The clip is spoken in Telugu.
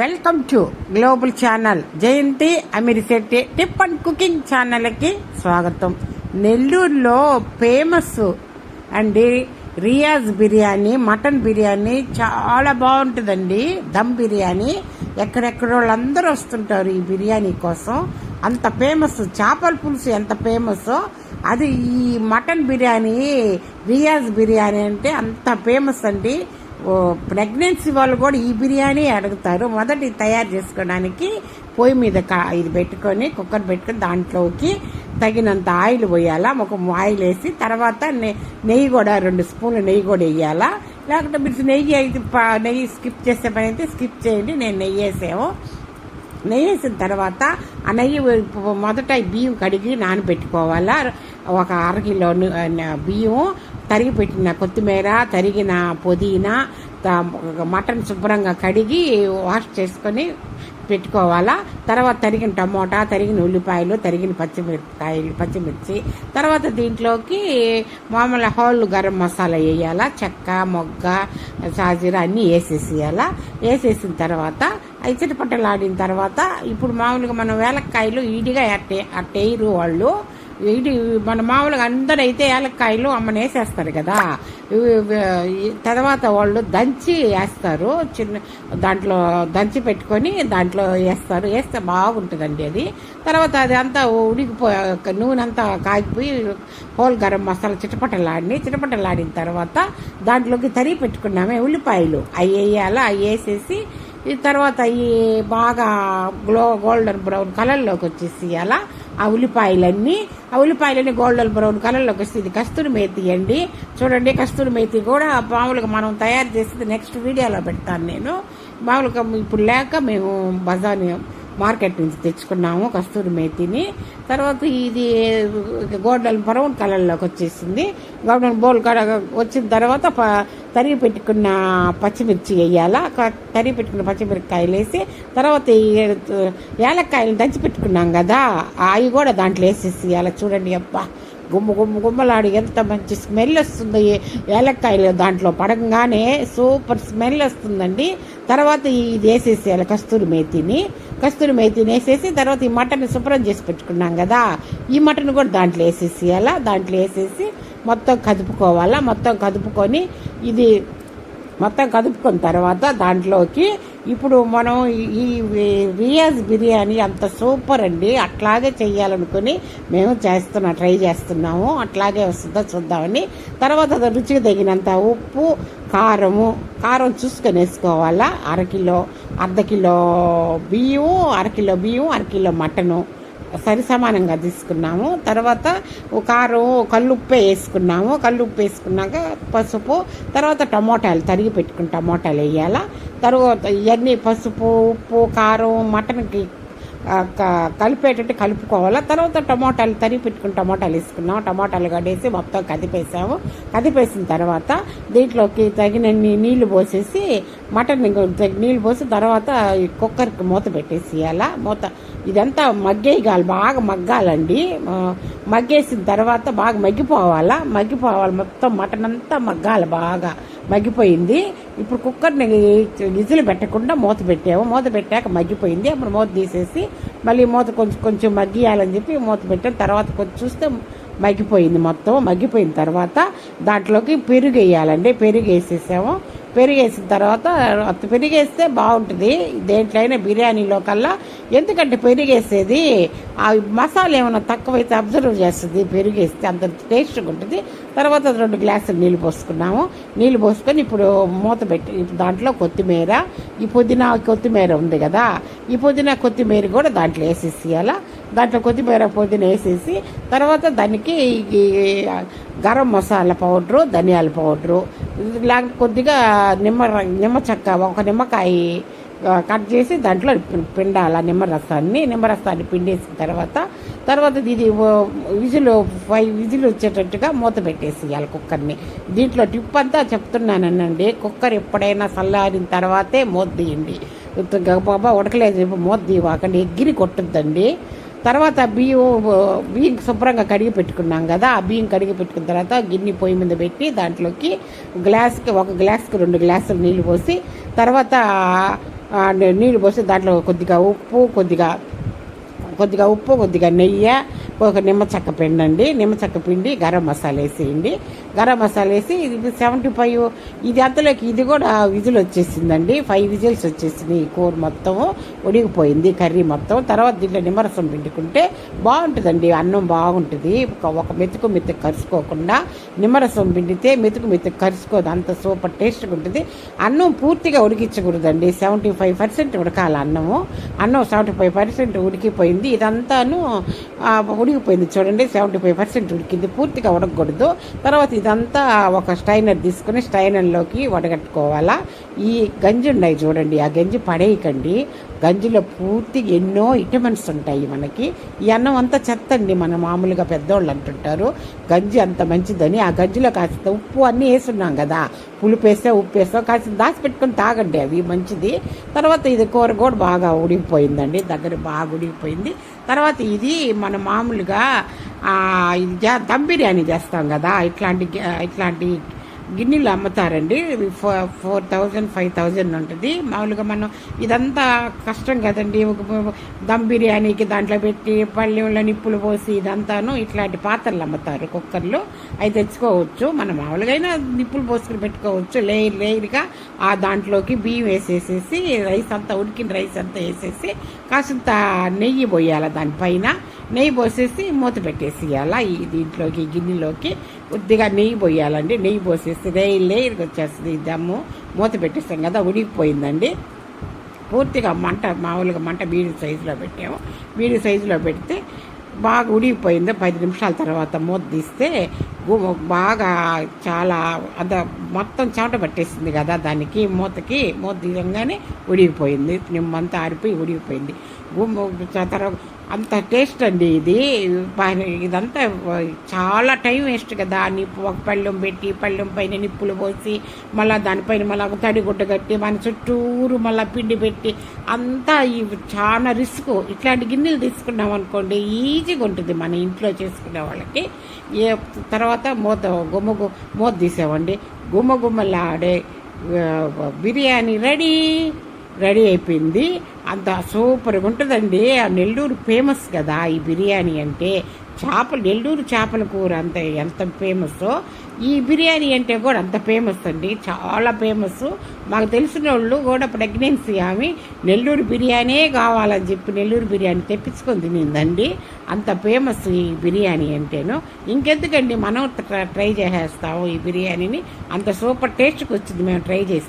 Welcome to global channel Jayanthi Amirisetti tip and cooking ఛానల్కి స్వాగతం. నెల్లూరులో ఫేమస్ అండి రియాజ్ బిర్యానీ మటన్ బిర్యానీ చాలా బాగుంటుందండి. దమ్ బిర్యానీ ఎక్కడెక్కడ వాళ్ళందరూ వస్తుంటారు ఈ బిర్యానీ కోసం. అంత ఫేమస్ చేపల పులుసు ఎంత ఫేమస్? అది ఈ మటన్ బిర్యానీ రియాజ్ బిర్యానీ అంటే అంత ఫేమస్ అండి. ప్రెగ్నెన్సీ వాళ్ళు కూడా ఈ బిర్యానీ అడుగుతారు. మొదటి తయారు చేసుకోవడానికి పొయ్యి మీద కా- ఇది పెట్టుకొని కుక్కర్ పెట్టుకొని దాంట్లోకి తగినంత ఆయిల్ పోయాలా ఒక ఆయిల్ వేసి తర్వాత నె- నెయ్యి కూడా రెండు స్పూన్లు నెయ్యి కూడా వేయాలా లేకపోతే మీరు నెయ్యి అయితే నెయ్యి స్కిప్ చేసే పని అయితే స్కిప్ చేయండి నేను నెయ్యి వేసాము. నెయ్యి వేసిన తర్వాత ఆ నెయ్యి మొదట బియ్యం కడిగి నానబెట్టుకోవాలా ఒక అరకిలో ను- బియ్యం తరిగి పెట్టిన కొత్తిమీర తరిగిన పుదీనా మటన్ శుభ్రంగా కడిగి వాష్ చేసుకొని పెట్టుకోవాలా? తర్వాత తరిగిన టమోటా తరిగిన ఉల్లిపాయలు తరిగిన పచ్చిమిరపకాయలు పచ్చిమిర్చి తర్వాత దీంట్లోకి మామూలు హోల్ గరం మసాలా వేయాలా? చెక్క మొగ్గ సాజీరా అన్నీ వేసేసేయాలా? వేసేసిన తర్వాత ఐసరిపట్టలు ఆడిన తర్వాత ఇప్పుడు మామూలుగా మనం వేలక్కాయలు ఈడిగా అట్టే అట్టేయరు వాళ్ళు ఇది మన మామూలుగా అందరూ అయితే ఏలక్కాయలు అమ్మని వేసేస్తారు కదా తర్వాత వాళ్ళు దంచి వేస్తారు. చిన్న దాంట్లో దంచి పెట్టుకొని దాంట్లో వేస్తారు. వేస్తే బాగుంటుందండి అది. తర్వాత అది అంతా ఉడికిపో నూనె అంతా కాగిపోయి హోల్ గరం మసాలా చిటపటలాడి చిటపటలాడిన తర్వాత దాంట్లోకి తరిగి పెట్టుకున్నామే ఉల్లిపాయలు. అవి వేయాలా అవి వేసేసి ఈ తర్వాత అవి బాగా గ్లో గోల్డెన్ బ్రౌన్ కలర్లోకి వచ్చేసి అలా ఆ ఉల్లిపాయలన్నీ ఆ ఉల్లిపాయలన్నీ గోల్డెన్ బ్రౌన్ కలర్లోకి వస్తే ఇది కస్తూరి మేతి అండి. చూడండి కస్తూరి మేతి కూడా మామూలుగా మనం తయారు చేసేది నెక్స్ట్ వీడియోలో పెడతాను నేను. మామూలుగా ఇప్పుడు లేక మేము బజార్ మార్కెట్ నుంచి తెచ్చుకున్నాము కస్తూరి మేతిని. తర్వాత ఇది గోల్డెన్ బ్రౌన్ కలర్లోకి వచ్చేసింది. గోల్డెన్ బౌల్ కడ వచ్చిన తర్వాత ప- తరిగి పెట్టుకున్న పచ్చిమిర్చి వేయాలా తరిగి పెట్టుకున్న పచ్చిమిరపకాయలు వేసి తర్వాత ఈ ఏలక్కాయలు దంచి పెట్టుకున్నాం కదా అవి కూడా దాంట్లో వేసేసి అలా చూడండి అబ్బా గుమ్మ గుమ్మ గుమ్మలాడి ఎంత మంచి స్మెల్ వస్తుంది. ఏలక్కాయలు దాంట్లో పడగానే సూపర్ స్మెల్ వస్తుందండి. తర్వాత ఇది వేసేసేయాలి కస్తూరి మేతిని కస్తూరి మేతిని వేసేసి తర్వాత ఈ మటన్ శుభ్రం చేసి పెట్టుకున్నాం కదా. ఈ మటన్ కూడా దాంట్లో వేసేసేయాలా దాంట్లో వేసేసి మొత్తం కదుపుకోవాలా మొత్తం కదుపుకొని ఇది మొత్తం కదుపుకున్న తర్వాత దాంట్లోకి ఇప్పుడు మనం ఈ వియాజ్ బిర్యానీ అంత సూపర్ అండి. అట్లాగే చేయాలనుకుని మేము చేస్తున్నా ట్రై చేస్తున్నాము. అట్లాగే వస్తుందో చూద్దామని. తర్వాత అది రుచికి తగినంత ఉప్పు కారము కారం చూసుకొని వేసుకోవాలా అరకిలో అర్ధ కిలో బియ్యం అరకిలో బియ్యం అరకిలో మటను. సరి సమానంగా తీసుకున్నాము. తర్వాత ఓ కారం కల్లుప్పే వేసుకున్నాము. కల్లుప్పు వేసుకున్నాక పసుపు తర్వాత టమోటాలు తరిగి పెట్టుకుని టమోటాలు వేయాలా. తర్వాత ఇవన్నీ పసుపు ఉప్పు కారం మటన్కి కలిపేటట్టు కలుపుకోవాలా? తర్వాత టమోటాలు తరిగి పెట్టుకుని టమోటాలు వేసుకున్నాం. టమోటాలు కడేసి మొత్తం కదిపేసాము. కదిపేసిన తర్వాత దీంట్లోకి తగినన్ని నీళ్ళు పోసేసి మటన్ నీళ్ళు పోసి తర్వాత ఈ కుక్కర్కి మూత పెట్టేసేయాలా మూత ఇదంతా మగ్గేయగాలి బాగా మగ్గాలండి. మగ్గేసిన తర్వాత బాగా మగ్గిపోవాలా? మగ్గిపోవాలి. మొత్తం మటన్ అంతా మగ్గాలి బాగా. మగ్గిపోయింది. ఇప్పుడు కుక్కర్ని విజిల్ పెట్టకుండా మూత పెట్టాము. మూత పెట్టాక మగ్గిపోయింది. అప్పుడు మూత తీసేసి మళ్ళీ మూత కొంచెం కొంచెం మగ్గియాలని చెప్పి మూత పెట్టాం తర్వాత కొంచెం చూస్తే మగ్గిపోయింది మొత్తం. మగ్గిపోయిన తర్వాత దాంట్లోకి పెరుగు వేయాలండి. పెరుగు వేసేసాము. పెరిగేసిన తర్వాత పెరిగేస్తే బాగుంటుంది. దేంట్లైనా బిర్యానీలో కల్లా ఎందుకంటే పెరిగేసేది ఆ మసాలా ఏమైనా తక్కువైతే అబ్జర్వ్ చేస్తుంది పెరిగేస్తే అంత టేస్ట్గా ఉంటుంది. తర్వాత రెండు గ్లాసులు నీళ్ళు పోసుకున్నాము. నీళ్ళు పోసుకొని ఇప్పుడు మూత పెట్టి ఇప్పుడు దాంట్లో కొత్తిమీర ఈ పుదీనా కొత్తిమీర ఉంది కదా ఈ పుదీనా కొత్తిమీర కూడా దాంట్లో వేసేసేయాలా. దాంట్లో కొత్తిమీర పుదీనా వేసేసి తర్వాత దానికి గరం మసాలా పౌడరు ధనియాల పౌడరు లేకపోతే కొద్దిగా నిమ్మ నిమ్మ చెక్క ఒక నిమ్మకాయ కట్ చేసి దాంట్లో పిండాల పిండాలి ఆ నిమ్మరసాన్ని నిమ్మరసాన్ని పిండేసిన తర్వాత తర్వాత ఇది విజులు విజిల్ ఫైవ్ విజిల్ వచ్చేటట్టుగా మూత పెట్టేసేయాలి కుక్కర్ని. దీంట్లో టిప్ అంతా చెప్తున్నానండి కుక్కర్ ఎప్పుడైనా చల్లారిన తర్వాతే మూత తీయండి. బాబా ఉడకలేదు మూత తీవాకండి ఎగిరి కొట్టుద్దండి. తర్వాత బియ్యం బియ్యం శుభ్రంగా కడిగి పెట్టుకున్నాం కదా ఆ బియ్యం కడిగి పెట్టుకున్న తర్వాత గిన్నె పొయ్యి మీద పెట్టి దాంట్లోకి గ్లాస్కి ఒక గ్లాస్కి రెండు గ్లాసులు నీళ్ళు పోసి తర్వాత నీళ్ళు పోసి దాంట్లో కొద్దిగా ఉప్పు కొద్దిగా కొద్దిగా ఉప్పు కొద్దిగా నెయ్యి ఒక నిమ్మ చెక్క పిండి నిమ్మ చెక్క పిండి గరం మసాలా వేసేయండి. గరం మసాలా వేసి ఇది సెవెంటీ ఫైవ్ ఇది అంతలోకి ఇది కూడా విజిల్ వచ్చేసిందండి. ఫైవ్ విజిల్స్ వచ్చేసింది ఈ కూర మొత్తం ఉడిగిపోయింది కర్రీ మొత్తం. తర్వాత దీంట్లో నిమ్మరసం పిండుకుంటే బాగుంటుందండి. అన్నం బాగుంటుంది. ఒక ఒక మెతుకు మెతుకు కరుచుకోకుండా నిమ్మరసం పిండితే మెతుకు మెతుకు కరుచుకోదు. అంత సూపర్ టేస్ట్గా ఉంటుంది. అన్నం పూర్తిగా ఉడికించకూడదండి. సెవెంటీ ఫైవ్ పర్సెంట్ ఉడకాలి అన్నము. అన్నం సెవెంటీ ఫైవ్ పర్సెంట్ ఉడికిపోయింది. ఇదంతాను ఉడికి ఉడికిపోయింది చూడండి సెవెంటీ ఫైవ్ పర్సెంట్ ఉడికింది. పూర్తిగా ఉడకకూడదు. తర్వాత ఇదంతా ఒక స్టైనర్ తీసుకుని స్టైనర్లోకి వడగట్టుకోవాలా. ఈ గంజి ఉన్నాయి చూడండి ఆ గంజి పడేయకండి. గంజిలో పూర్తిగా ఎన్నో విటమిన్స్ ఉంటాయి మనకి. ఈ అన్నం అంతా చెత్త అండి మన మామూలుగా పెద్దోళ్ళు అంటుంటారు. గంజి అంత మంచిదని. ఆ గంజిలో కాస్త ఉప్పు అన్నీ వేసున్నాం కదా. పులుపు వేస్తే ఉప్పు కాస్త దాచిపెట్టుకొని తాగండి అవి మంచిది. తర్వాత ఇది కూర కూడా బాగా ఉడికిపోయిందండి దగ్గర బాగా ఉడికిపోయింది. తర్వాత ఇది మన మామూలుగా ఇది దమ్ బిర్యానీ చేస్తాం కదా ఇట్లాంటి ఇట్లాంటి గిన్నెలు అమ్ముతారండి. Four four thousand five thousand ఉంటుంది. మామూలుగా మనం ఇదంతా కష్టం కదండి. ఒక దమ్ బిర్యానీకి దాంట్లో పెట్టి పళ్ళెంలో నిప్పులు పోసి ఇదంతాను ఇట్లాంటి పాత్రలు అమ్ముతారు కుక్కర్లు. అవి తెచ్చుకోవచ్చు. మనం మామూలుగా అయినా నిప్పులు పోసుకుని పెట్టుకోవచ్చు. లేయర్ లేయర్గా ఆ దాంట్లోకి బియ్యం వేసేసేసి రైస్ అంతా ఉడికిన రైస్ అంతా వేసేసి కాసంత నెయ్యి పోయాలి దానిపైన. నెయ్యి పోసేసి మూత పెట్టేసేయాల ఈ దీంట్లోకి గిన్నెలోకి. కొద్దిగా నెయ్యి పోయాలండి. నెయ్యి పోసేస్తే లేయర్ లేయర్కి వచ్చేస్తుంది దమ్ము. మూత పెట్టేస్తాం కదా ఉడికిపోయిందండి. పూర్తిగా మంట మామూలుగా మంట మీడియం సైజులో పెట్టాము. మీడియం సైజులో పెడితే బాగా ఉడికిపోయింది. పది నిమిషాల తర్వాత మూత తీస్తే బాగా చాలా అంత మొత్తం చెమట పట్టేసింది కదా దానికి మూతకి. మూత తీయంగానే ఉడికిపోయింది. నిమ్మంతా ఆరిపోయి ఉడికిపోయింది. గుమ్మ తర్వాత అంత టేస్ట్ అండి ఇది. ఇదంతా చాలా టైం వేస్ట్ కదా. నిప్పు ఒక పళ్ళెం పెట్టి పళ్ళెం పైన నిప్పులు పోసి మళ్ళీ దానిపైన మళ్ళీ ఒక తడిగుడ్డ కట్టి మన చుట్టూరు మళ్ళీ పిండి పెట్టి అంతా ఇవి చాలా రిస్క్ ఇట్లాంటి గిన్నెలు తీసుకున్నాం అనుకోండి ఈజీగా ఉంటుంది మన ఇంట్లో చేసుకునే వాళ్ళకి. ఏ తర్వాత మూత గుమ్మ మూత తీసామండి గుమ్మ గుమ్మలాడే బిర్యానీ రెడీ. రెడీ అయిపోయింది. అంత సూపర్గా ఉంటుందండి. ఆ నెల్లూరు ఫేమస్ కదా ఈ బిర్యానీ అంటే. చేపలు నెల్లూరు చేపల కూర అంత ఎంత ఫేమస్ ఈ బిర్యానీ అంటే కూడా అంత ఫేమస్ అండి. చాలా ఫేమస్ మాకు తెలిసిన వాళ్ళు కూడా ప్రెగ్నెన్సీ ఆమె నెల్లూరు బిర్యానీ కావాలని చెప్పి నెల్లూరు బిర్యానీ తెప్పించుకొని తినిందండి అంత ఫేమస్ ఈ బిర్యానీ అంటేను. ఇంకెందుకండి? మనం ట్రై చేసేస్తాము ఈ బిర్యానీని. అంత సూపర్ టేస్ట్కి వచ్చింది. మేము ట్రై చేసి